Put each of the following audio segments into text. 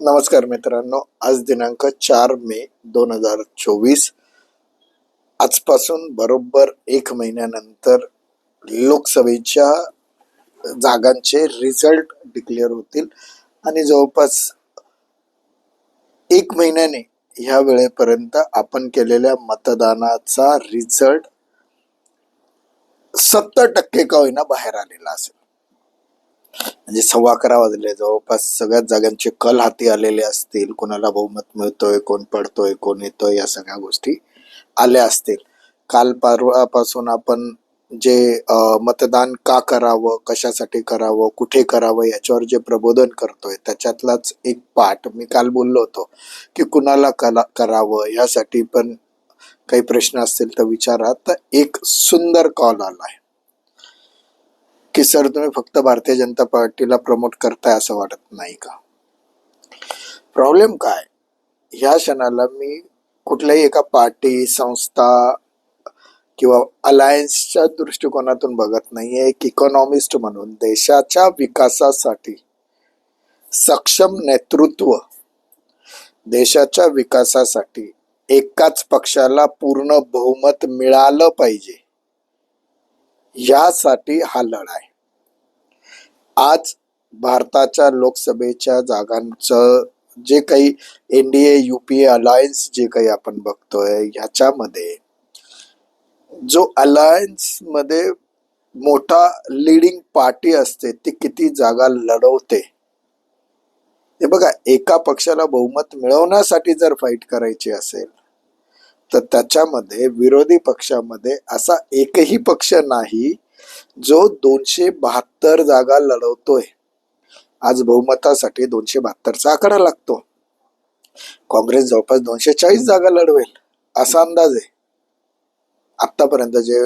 नमस्कार मित्रांनो आज दिनांक चार मे दोन हजार चोवीस. आजपासून बरोबर एक महिन्यानंतर लोकसभेच्या जागांचे रिझल्ट डिक्लेअर होतील. आणि जवळपास एक महिन्याने ह्या वेळेपर्यंत आपण केलेल्या मतदानाचा रिझल्ट सत्तर टक्के का होईना बाहेर आलेला असेल. म्हणजे सव्वा अकरा वाजले जवळपास सगळ्याच जागांचे कल हाती आलेले असतील. कोणाला बहुमत मिळतोय कोण पडतोय कोण येतोय या सगळ्या गोष्टी आल्या असतील. काल परवापासून आपण जे मतदान का करावं कशासाठी करावं कुठे करावं याच्यावर जे प्रबोधन करतोय त्याच्यातलाच एक पाठ मी काल बोललो होतो की कुणाला कला करावं यासाठी पण काही प्रश्न असतील तर विचारा. तर एक सुंदर कॉल आलाय. की सर तुम्ही फक्त भारतीय जनता पार्टीला प्रमोट करताय असं वाटत नाही का? प्रॉब्लेम काय? ह्या क्षणाला मी कुठल्याही एका पार्टी संस्था किंवा अलायन्सच्या दृष्टिकोनातून बघत नाहीये. एक इकॉनॉमिस्ट म्हणून देशाच्या विकासासाठी सक्षम नेतृत्व देशाच्या विकासासाठी एकाच पक्षाला पूर्ण बहुमत मिळालं पाहिजे. यासाठी हा लढा आहे आज भारताच्या लोकसभेच्या जागांचं जे काही N D A U P A alliance जे काही आपण बघतोय ह्याच्यामध्ये जो अलायन्समध्ये मोठा लिडिंग पार्टी असते ती किती जागा लढवते? हे बघा एका पक्षाला बहुमत मिळवण्यासाठी जर फाईट करायची असेल तर त्याच्यामध्ये विरोधी पक्षामध्ये असा एकही पक्ष नाही जो दोनशे बहात्तर जागा लढवतोय आज बहुमतासाठी दोनशे बहात्तरचा आकडा लागतो. काँग्रेस जवळपास दोनशे चाळीस जागा लढवेल असा अंदाज आहे. आतापर्यंत जे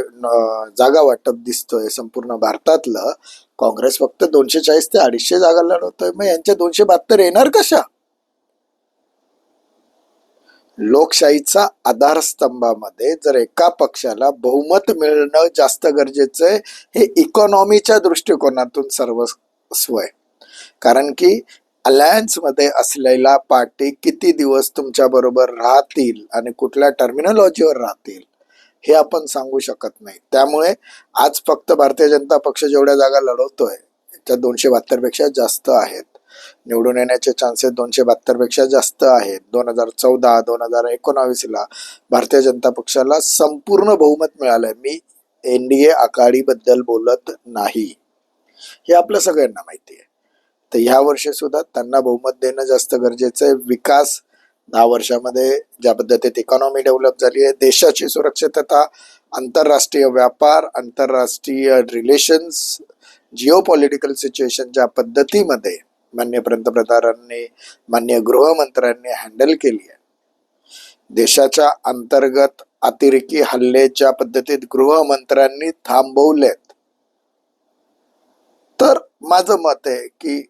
जागा वाटप दिसतोय संपूर्ण भारतातलं काँग्रेस फक्त दोनशे चाळीस ते अडीचशे जागा लढवतोय. मग यांच्या दोनशे बहात्तर येणार कशा? लोकशाहीचा आधारस्तंभामध्ये जर एका पक्षाला बहुमत मिळणं जास्त गरजेचं आहे हे इकॉनॉमीच्या दृष्टिकोनातून सर्वस्व आहे. कारण की अलायन्समध्ये असलेला पार्टी किती दिवस तुमच्या बरोबर राहतील आणि कुठल्या टर्मिनॉलॉजीवर राहतील हे आपण सांगू शकत नाही. त्यामुळे आज फक्त भारतीय जनता पक्ष जेवढ्या जागा लढवतोय त्या दोनशे बहात्तरपेक्षा जास्त आहेत. निवडून येण्याचे चान्सेस दोनशे बहात्तरपेक्षा जास्त आहेत दोन हजार चौदा दोन हजार एकोणावीसला भारतीय जनता पक्षाला संपूर्ण बहुमत मिळालंय. मी एन डी ए आघाडीबद्दल बोलत नाही. हे आपल्या सगळ्यांना माहिती आहे. तर ह्या वर्षी सुद्धा त्यांना बहुमत देणं जास्त गरजेचं आहे. विकास दहा वर्षामध्ये ज्या पद्धतीत इकॉनॉमी डेव्हलप झाली आहे देशाची सुरक्षितता आंतरराष्ट्रीय व्यापार आंतरराष्ट्रीय रिलेशन्स जिओ पॉलिटिकल सिच्युएशन ज्या पद्धतीमध्ये मान्य पंतप्रधानांनी मान्य गृहमंत्र्यांनी हँडल केली आहे. देशाच्या अंतर्गत अतिरेकी हल्ले ज्या पद्धतीत गृहमंत्र्यांनी थांबवलेत. तर माझं मत आहे की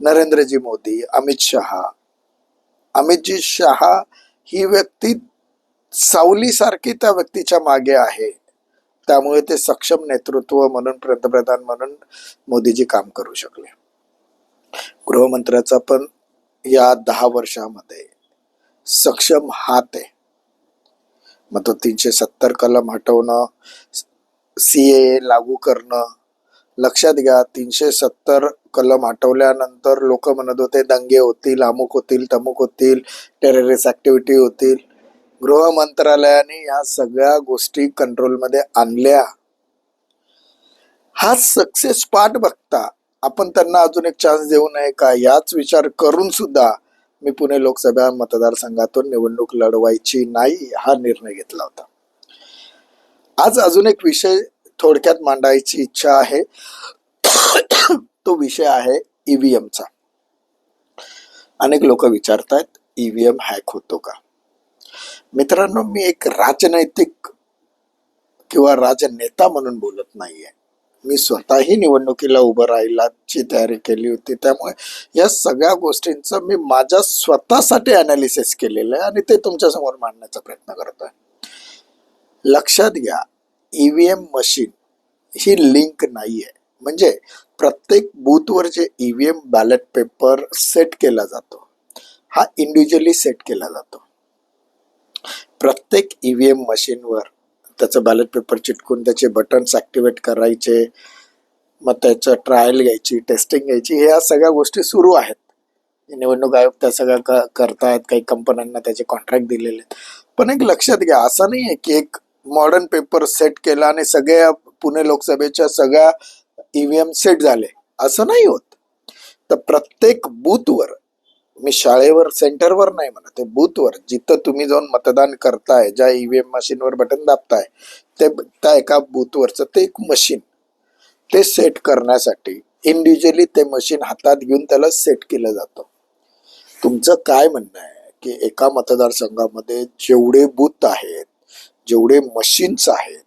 नरेंद्रजी मोदी अमित शहा अमितजी शहा ही व्यक्ती सावलीसारखी त्या व्यक्तीच्या मागे आहे. त्यामुळे ते सक्षम नेतृत्व म्हणून पंतप्रधान म्हणून मोदीजी काम करू शकले. गृहमंत्र्याचा पण या दहा वर्षामध्ये सक्षम हात आहे. मग तो तीनशे सत्तर कलम हटवणं सी ए लागू करणं लक्षात घ्या तीनशे सत्तर कलम हटवल्यानंतर लोक म्हणत होते दंगे होतील अमुक होतील तमुक होतील टेररिस्ट ऍक्टिव्हिटी होतील. गृह मंत्रालयाने या सगळ्या गोष्टी कंट्रोलमध्ये आणल्या. हा सक्सेस पार्ट बघता आपण त्यांना अजून एक चान्स देऊ नये का? याच विचार करून सुद्धा मी पुणे लोकसभा मतदारसंघातून निवडणूक लढवायची नाही हा निर्णय घेतला होता. आज अजून एक विषय थोडक्यात मांडायची इच्छा आहे. तो विषय आहे ईव्हीएमचा अनेक लोक विचारतायत ईव्हीएम हॅक होतो का? मित्रांनो मी एक राजनैतिक किंवा राजनेता म्हणून बोलत नाहीये. मी स्वतःही निवडणुकीला उभं राहिलाची तयारी केली होती. त्यामुळे या सगळ्या गोष्टींचं मी माझ्या स्वतःसाठी अनालिसिस केलेलं आहे आणि ते तुमच्यासमोर मांडण्याचा प्रयत्न करतोय लक्षात घ्या ईव्हीएम मशीन ही लिंक नाही आहे म्हणजे प्रत्येक बूथवर जे ईव्हीएम बॅलेट पेपर सेट केला जातो हा इंडिव्हिज्युअली सेट केला जातो. प्रत्येक ईव्हीएम मशीनवर त्याचं बॅलेट पेपर चिटकून त्याचे बटन्स ॲक्टिवेट करायचे मग त्याचं ट्रायल घ्यायची टेस्टिंग घ्यायची ह्या सगळ्या गोष्टी सुरू आहेत. निवडणूक आयोग त्या सगळ्या क करतायत काही कंपन्यांना त्याचे कॉन्ट्रॅक्ट दिलेले आहेत. पण एक लक्षात घ्या असं नाही आहे की एक मॉडर्न पेपर सेट केला आणि सगळ्या पुणे लोकसभेच्या सगळ्या ईव्हीएम सेट झाले. असं नाही होत. तर प्रत्येक बूथवर मी शाळेवर सेंटरवर नाही म्हणा ते बूथवर. जिथं तुम्ही जाऊन मतदान करताय ज्या ईव्हीएम मशीनवर बटन दाबताय ते त्या एका बूथवरचं ते एक मशीन. ते सेट करण्यासाठी इंडिव्हिज्युअली ते मशीन हातात घेऊन त्याला सेट केलं जातं. तुमचं काय म्हणणं आहे की एका मतदारसंघामध्ये जेवढे बूथ आहेत जेवढे मशीन्स आहेत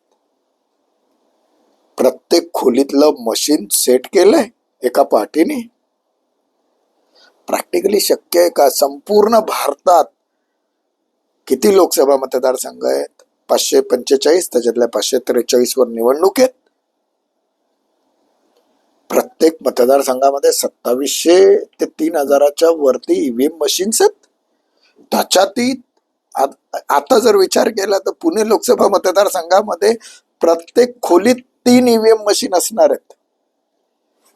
प्रत्येक खोलीतलं मशीन सेट केलंय एका पार्टीने? प्रॅक्टिकली शक्य आहे का? संपूर्ण भारतात किती लोकसभा मतदारसंघ आहेत? पाचशे पंचेचाळीस त्याच्यातल्या पाचशे त्रेचाळीस वर निवडणूक आहेत. प्रत्येक मतदारसंघामध्ये सत्तावीसशे ते तीन हजाराच्या वरती ईव्हीएम मशीन्स आहेत. त्याच्यातही आता जर विचार केला तर पुणे लोकसभा मतदारसंघामध्ये प्रत्येक खोलीत तीन ईव्हीएम मशीन असणार आहेत.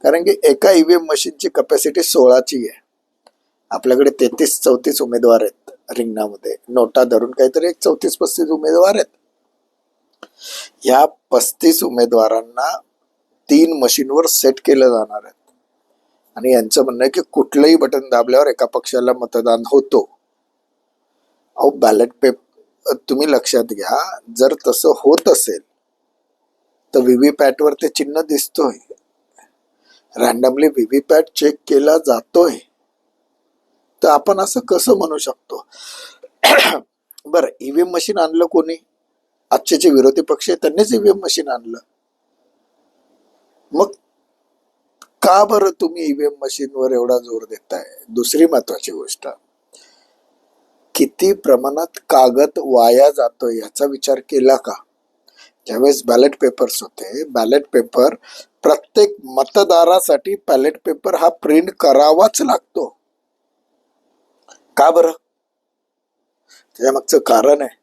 कारण की एका ईव्हीएम मशीनची कपॅसिटी सोळाची आहे. आपल्याकडे तेहतीस चौतीस उमेदवार आहेत रिंगणामध्ये. नोटा धरून काहीतरी एक चौतीस पस्तीस उमेदवार आहेत. या पस्तीस उमेदवारांना तीन मशीनवर सेट केलं जाणार आहेत आणि यांचं म्हणणं आहे की कुठलंही बटन दाबल्यावर एका पक्षाला मतदान होतो. अहो बॅलेट पेप तुम्ही लक्षात घ्या जर तसं होत असेल तर व्हीव्हीपॅटवर ते चिन्ह दिसतोय. रॅन्डमली व्हीव्हीपॅट चेक केला जातोय. तर आपण असं कसं म्हणू शकतो? बरं ईव्हीएम मशीन आणलं कोणी? आजचे जे विरोधी पक्ष आहे त्यांनीच ईव्हीएम मशीन आणलं. मग का बरं तुम्ही ईव्हीएम मशीनवर एवढा जोर देताय? दुसरी महत्वाची गोष्ट किती प्रमाणात कागद वाया जातोय याचा विचार केला का? ज्यावेळेस बॅलेट पेपर्स होते बॅलेट पेपर प्रत्येक मतदारासाठी बॅलेट पेपर हा प्रिंट करावाच लागतो. का बरं? त्याच्यामागचं कारण आहे.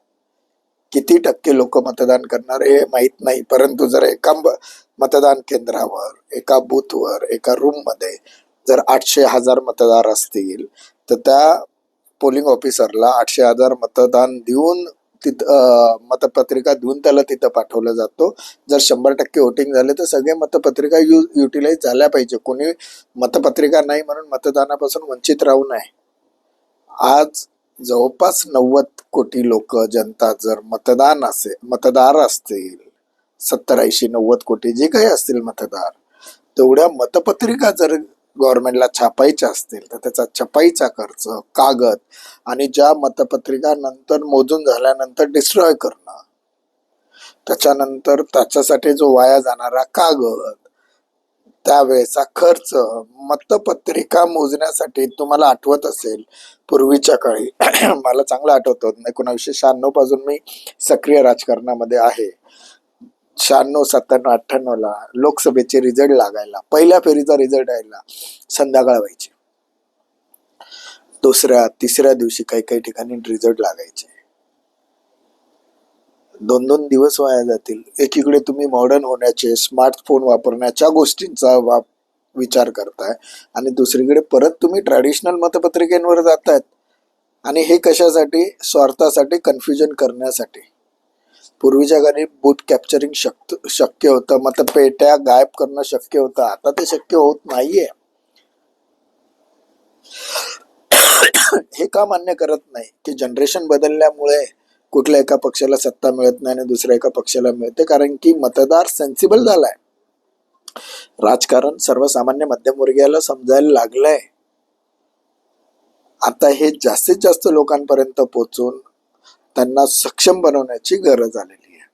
किती टक्के लोक मतदान करणार हे माहीत नाही परंतु जर एका मतदान केंद्रावर एका बूथवर एका रूममध्ये जर आठशे हजार मतदार असतील तर त्या पोलिंग ऑफिसरला आठशे हजार मतदान देऊन तिथं मतपत्रिका देऊन त्याला तिथं पाठवला जातो. जर शंभर टक्के वोटिंग झाले तर सगळे मतपत्रिका यु युटिलाइज झाल्या पाहिजे. कोणी मतपत्रिका नाही म्हणून मतदानापासून वंचित राहू नये. आज जवळपास नव्वद कोटी लोक जनता जर मतदान असेल मतदार असतील सत्तर ऐंशी नव्वद कोटी जे काही असतील मतदार तेवढ्या मतपत्रिका जर गव्हर्नमेंटला छापायच्या असतील तर त्याचा छपाईचा खर्च कागद आणि ज्या मतपत्रिका नंतर मोजून झाल्यानंतर डिस्ट्रॉय करणं त्याच्यानंतर त्याच्यासाठी जो वाया जाणारा कागद त्यावेळेचा खर्च मतपत्रिका मोजण्यासाठी तुम्हाला आठवत असेल पूर्वीच्या काळी. मला चांगलं आठवतं. एकोणावीसशे शहाण्णवपासून मी सक्रिय राजकारणामध्ये आहे. शहाण्णव सत्त्याण्णव अठ्ठ्याण्णवला लोकसभेचे रिझल्ट लागायला पहिल्या फेरीचा रिझल्ट यायला संध्याकाळ व्हायची. दुसऱ्या तिसऱ्या दिवशी काही काही ठिकाणी रिझल्ट लागायचे. दोन दोन दिवस वाया जातील. एकीकडे तुम्ही मॉडर्न होण्याचे स्मार्टफोन वापरण्याच्या गोष्टींचा वाप विचार करताय आणि दुसरीकडे परत तुम्ही ट्रॅडिशनल मतपत्रिकेंवर जातायत. आणि हे कशासाठी? स्वार्थासाठी कन्फ्युजन करण्यासाठी. पूर्वीच्या काळी बूट कॅप्चरिंग शक शक्य होतं. मतपेट्या गायब करणं शक्य होतं. आता ते शक्य होत नाहीये. हे का मान्य करत नाही? की जनरेशन बदलल्यामुळे कुठल्या एका पक्षाला सत्ता मिळत नाही आणि दुसऱ्या एका पक्षाला मिळते कारण की मतदार सेन्सिबल झालाय. राजकारण सर्वसामान्य मध्यमवर्गीयाला समजायला लागलंय. आता हे जास्तीत जास्त लोकांपर्यंत पोहोचून त्यांना सक्षम बनवण्याची गरज आलेली आहे.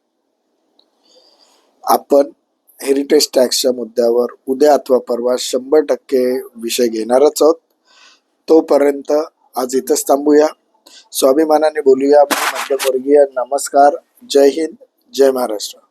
आपण हेरिटेज टॅक्सच्या मुद्द्यावर उद्या अथवा परवा शंभर टक्के विषय घेणारच आहोत. तोपर्यंत आज इथंच थांबूया. स्वाभिमानाने बोलूया. मी मध्यमवर्गीय नमस्कार. जय हिंद. जय महाराष्ट्र.